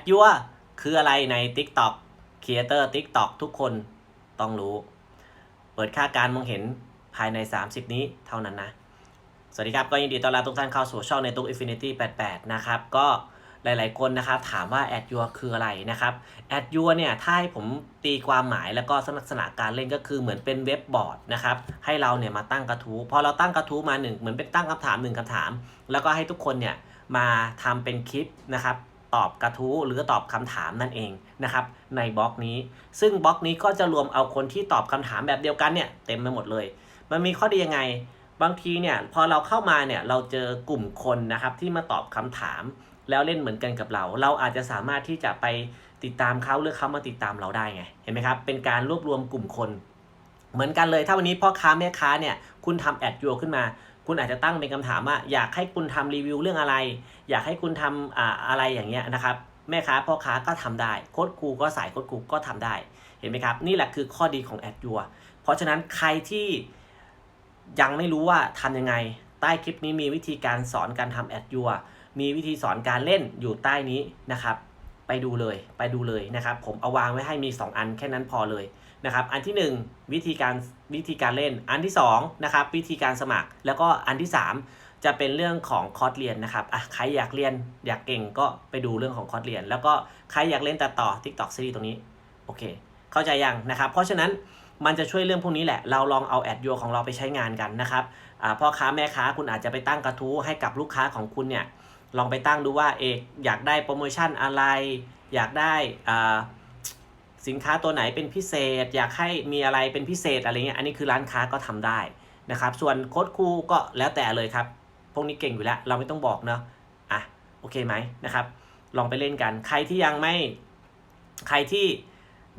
ดยัวคืออะไรใน TikTok Creator TikTok ทุกคนต้องรู้ เปิดค่าการมองเห็นภายใน 30 นี้เท่านั้นนะ สวัสดีครับ ก็ยินดีต้อนรับทุกท่านเข้าสู่ช่องในตุ๊ก Infinity 88 นะครับ ก็หลาย ๆ คนนะครับถามว่าแอดยัวคืออะไรนะครับแอดยัวเนี่ยถ้าให้ผมตีความหมายแล้วก็ลักษณะการเล่นก็คือเหมือนเป็นเว็บบอร์ดนะครับให้เราเนี่ยมาตั้งกระทู้พอเราตั้งกระทู้มาหนึ่งเหมือนเป็นตั้งคำถามหนึ่งคำถาม แล้วก็ให้ทุกคนเนี่ยมาทำเป็นคลิปนะครับ ตอบกระทู้หรือตอบคำถามนั่นเองนะครับในบล็อกนี้ ซึ่งบล็อกนี้ก็จะรวมเอาคนที่ตอบคำถามแบบเดียวกันเนี่ยเต็มไปหมดเลย มันมีข้อดียังไง บางทีเนี่ยพอเราเข้ามาเนี่ยเราเจอกลุ่มคนนะครับที่มาตอบคำถาม แล้วเล่นเหมือนกันกับเรา เราอาจจะสามารถที่จะไปติดตามเขาหรือเขามาติดตามเราได้ไงเห็นไหมครับเป็นการรวบรวมกลุ่มคน เหมือนกันเลยถ้าวันนี้พ่อค้าแม่ค้าเนี่ยคุณทำแอดยัวขึ้นมา คุณอาจจะตั้งเป็นคำถามว่าอยากให้คุณทำรีวิวเรื่องอะไร อยากให้คุณทำอ่าอะไรอย่างเงี้ยนะครับแม่ค้าพ่อค้าก็ทำได้โค้ดครูก็สายโค้ดครูก็ทำได้เห็นไหมครับ นี่แหละคือข้อดีของแอดยัวเพราะฉะนั้นใครที่ยังไม่รู้ว่าทำยังไง ใต้คลิปนี้มีวิธีการสอนการทำแอดยัวมีวิธีสอนการเล่นอยู่ใต้นี้นะครับ ไปดูเลยไปดูเลยนะครับ ผมเอาวางไว้ให้มี 2 อันแค่นั้นพอเลยนะครับ อันที่ 1 วิธีการวิธีการเล่น อันที่2นะครับวิธีการสมัคร แล้วก็อันที่ 3 จะเป็นเรื่องของคอร์สเรียนนะครับอะใครอยากเรียนอยากเก่งก็ไปดูเรื่องของคอร์สเรียน แล้วก็ใครอยากเล่นตัดต่อ TikTok ซีรีส์ตรงนี้โอเค เข้าใจยังนะครับ เพราะฉะนั้นมันจะช่วยเรื่องพวกนี้แหละ เราลองเอาแอดยัวของเราไปใช้งานกันนะครับอ่าพ่อค้าแม่ค้าคุณอาจจะไปตั้งกระทู้ให้กับลูกค้าของคุณเนี่ย ลองไปตั้งดูว่าเอกอยากได้โปรโมชั่นอะไร อยากได้สินค้าตัวไหนเป็นพิเศษ อยากให้มีอะไรเป็นพิเศษอะไรเงี้ยอันนี้คือร้านค้าก็ทำได้นะครับ ส่วนโค้ดครูก็แล้วแต่เลยครับ พวกนี้เก่งอยู่แล้ว เราไม่ต้องบอกเนาะอะโอเคไหมนะครับ ลองไปเล่นกัน ใครที่ยังไม่ ใครที่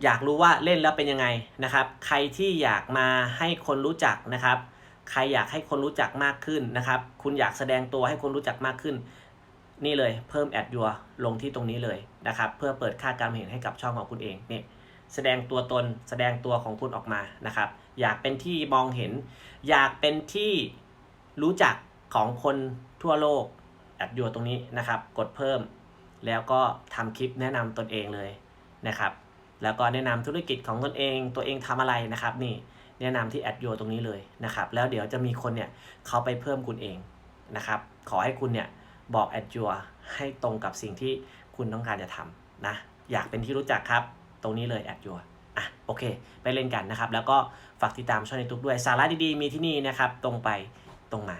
อยากรู้ว่าเล่นแล้วเป็นยังไงนะครับ ใครที่อยากมาให้คนรู้จักนะครับ ใครอยากให้คนรู้จักมากขึ้นนะครับ คุณอยากแสดงตัวให้คนรู้จักมากขึ้น นี่เลยเพิ่มแอดยัวลงที่ตรงนี้เลยนะครับ เพื่อเปิดค่าการเห็นให้กับช่องของคุณเองนี่แสดงตัวตนแสดงตัวของคุณออกมานะครับ อยากเป็นที่มองเห็น อยากเป็นที่รู้จักของคนทั่วโลกแอดยัวตรงนี้นะครับ กดเพิ่ม แล้วก็ทำคลิปแนะนำตนเองเลยนะครับ แล้วก็แนะนำธุรกิจของตนเอง ตัวเองทำอะไรนะครับนี่แนะนำที่แอดยัวตรงนี้เลยนะครับ แล้วเดี๋ยวจะมีคนเนี่ยเขาไปเพิ่มคุณเองนะครับ ขอให้คุณเนี่ย บอกแอดจัวให้ตรงกับสิ่งที่คุณต้องการจะทำนะ อยากเป็นที่รู้จักครับ ตรงนี้เลยแอดจัวอะโอเค ไปเล่นกันนะครับ แล้วก็ฝากติดตามช่องในทุกด้วย สาระดีๆ มีที่นี่นะครับ ตรงไปตรงมา